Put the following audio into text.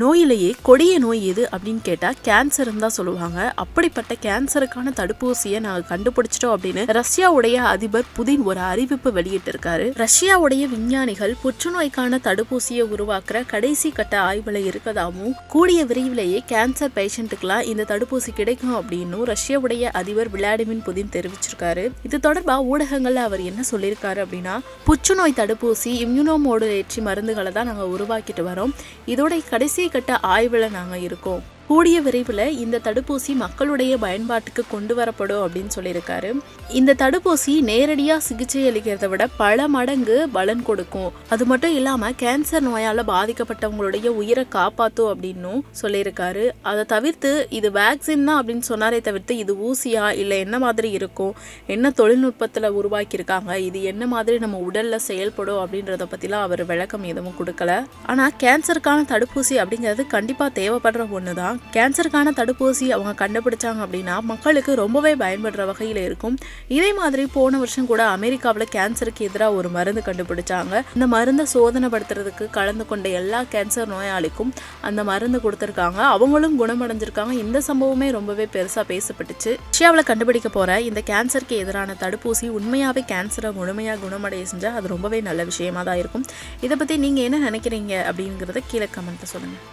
நோயிலேயே கொடிய நோய் எது அப்படின்னு கேட்டால் கேன்சர்னு தான் சொல்லுவாங்க. அப்படிப்பட்ட கேன்சருக்கான தடுப்பூசியை நாங்கள் கண்டுபிடிச்சிட்டோம் அப்படின்னு ரஷ்யாவுடைய அதிபர் புதின் ஒரு அறிவிப்பு வெளியிட்டிருக்காரு. ரஷ்யாவுடைய விஞ்ஞானிகள் புற்றுநோய்க்கான தடுப்பூசியை உருவாக்குற கடைசி கட்ட ஆய்வுல இருக்கதாகவும் கூடிய விரைவிலேயே கேன்சர் பேஷண்ட்டுக்கெல்லாம் இந்த தடுப்பூசி கிடைக்கும் அப்படின்னு ரஷ்யாவுடைய அதிபர் விளாடிமிர் புதின் தெரிவிச்சிருக்காரு. இது தொடர்பாக ஊடகங்கள்ல அவர் என்ன சொல்லியிருக்காரு அப்படின்னா புற்றுநோய் தடுப்பூசி இம்யூனோமோடுலேற்றி மருந்துகளை தான் நாங்கள் உருவாக்கிட்டு வரோம். இதோட கடைசி கட்ட ஆய்வில் நாங்கள் இருக்கோம். கூடிய விரைவில் இந்த தடுப்பூசி மக்களுடைய பயன்பாட்டுக்கு கொண்டு வரப்படும் அப்படின்னு சொல்லியிருக்காரு. இந்த தடுப்பூசி நேரடியாக சிகிச்சை அளிக்கிறத விட பல மடங்கு பலன் கொடுக்கும். அது மட்டும் இல்லாமல் கேன்சர் நோயால் பாதிக்கப்பட்டவங்களுடைய உயிரை காப்பாற்றும் அப்படின்னும் சொல்லியிருக்காரு. அதை தவிர்த்து இது வேக்சின் தான் அப்படின்னு சொன்னாரே தவிர்த்து இது ஊசியா இல்லை என்ன மாதிரி இருக்கும்? என்ன தொழில்நுட்பத்தில் உருவாக்கியிருக்காங்க? இது என்ன மாதிரி நம்ம உடலில் செயல்படும் அப்படின்றத பற்றிலாம் அவர் விளக்கம் எதுவும் கொடுக்கல. ஆனால் கேன்சருக்கான தடுப்பூசி அப்படிங்கிறது கண்டிப்பாக தேவைப்படுற ஒன்று தான் கேன்சருக்கான தடுப்பூசி அவங்க கண்டுபிடிச்சாங்க அப்படின்னா மக்களுக்கு ரொம்பவே பயன்படுற வகையில் இருக்கும். இதே மாதிரி போன வருஷம் கூட அமெரிக்காவில் கேன்சருக்கு எதிராக ஒரு மருந்து கண்டுபிடிச்சாங்க. இந்த மருந்தை சோதனைப்படுத்துறதுக்கு கலந்து கொண்ட எல்லா கேன்சர் நோயாளிக்கும் அந்த மருந்து கொடுத்துருக்காங்க. அவங்களும் குணமடைஞ்சிருக்காங்க. இந்த சம்பவமே ரொம்பவே பெருசாக பேசப்பட்டுச்சு. ரஷ்யாவில் கண்டுபிடிக்க போகிற இந்த கேன்சருக்கு எதிரான தடுப்பூசி உண்மையாகவே கேன்சரை முழுமையாக குணமடைய செஞ்சால் அது ரொம்பவே நல்ல விஷயமா தான் இருக்கும். இதை பற்றி நீங்கள் என்ன நினைக்கிறீங்க அப்படிங்கிறத கீழே கமெண்ட்டில் சொல்லுங்கள்